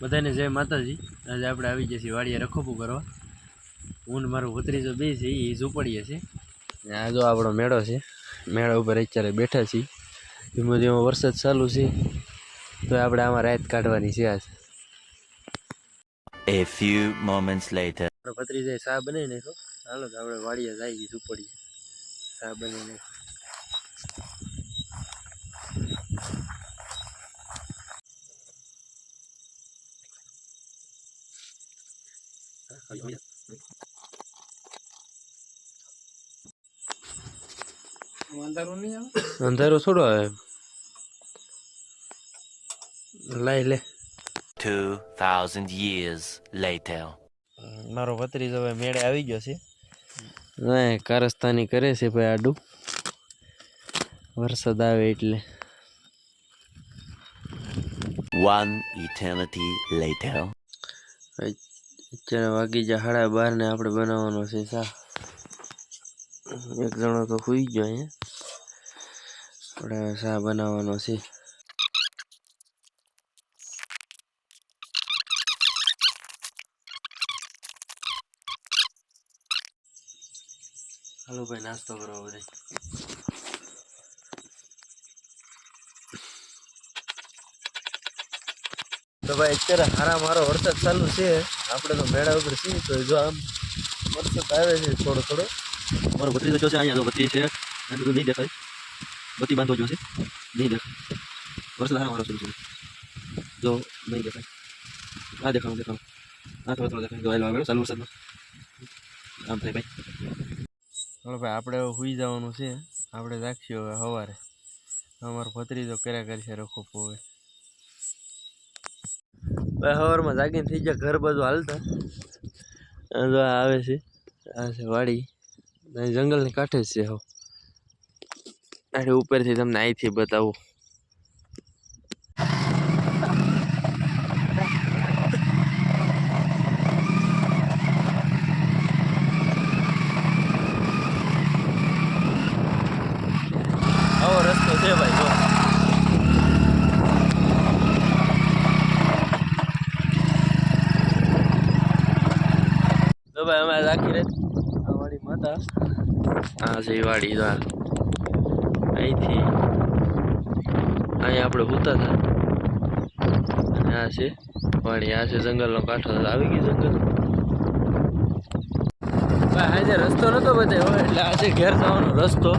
બધાને જય માતાજી. આજે આપણે આવી ગયા છીએ વાડીએ રખોપું કરવા. હું મારું ભત્રીજો બે છે એ ઝૂંપડીએ છે. ને આ જો આપણો મેળો છે. મેળા ઉપર અત્યારે બેઠા છીએ. ધીમો ધીમો વરસાદ ચાલુ છે તો આપણે આમાં રાત કાઢવાની છે આજ. A few moments later. ભત્રીજાએ ચા બનાવી નાખ્યો. હાલો તો આપણે વાડીએ જઈએ ઝૂંપડીએ ચા બનાવી નાખ્યો. અંધારો થોડો આવે. લઈ લે. 2000 years later. મારો ભત્રીજો હવે મેળે આવી ગયો છે. ના કારસ્તાની કરે છે ભાઈ આડું. વરસાદ આવે એટલે. One eternity later. અત્યારે વાગી જાય સાડા બાર ને આપણે બનાવવાનો છે સા એક જણો તો સુઈ ગયો અહીંયા. આપણે સા બનાવવાનો છે. હાલો ભાઈ, નાસ્તો કરો બધે તો ભાઈ અત્યારે હારા મારો વરસાદ ચાલુ છે. આપણે તો મેળા ઉપર છીએ તો જો આમ વરસાદ આવે છે થોડો થોડો. મારો બત્રી જો છે અહીંયા તો બત્રી છે. આ બધું નહીં દેખાય. બત્તી બાંધો જોશે નહીં દેખાય. વરસાદ હારા મારો શરૂ છે. જો નહીં દેખાય. આ દેખાવું દેખાવું હા થોડો થોડો દેખાય. જો આવેલો આગળ ચાલુ વરસાદમાં. આમ થાય ભાઈ. ચાલો ભાઈ આપણે સુઈ જવાનું છે. આપણે રાખીએ હવે સવારે. અમારો ભત્રીજો કર્યા કરશે રખો ભાઈ સવારમાં જાગીને થઈ ગયા, ઘર બધું હાલતા. જો આવે છે, આ છે વાડી. જંગલની કાંઠે જ છે હો અને ઉપરથી તમને અહીંથી બતાવું આવો રસ્તો છે ભાઈ જો તો ભાઈ અમે રાખી રહે વાડી માતા. આ છે વાડી જો અહીંથી અહીંયા આપણે ઉતા હતા. અને આ છે વાડી આ છે જંગલનો કાંઠો. આવી ગયું જંગલ. ભાઈ આજે રસ્તો નતો બતાવ્યો એટલે આજે ઘેર જવાનો રસ્તો.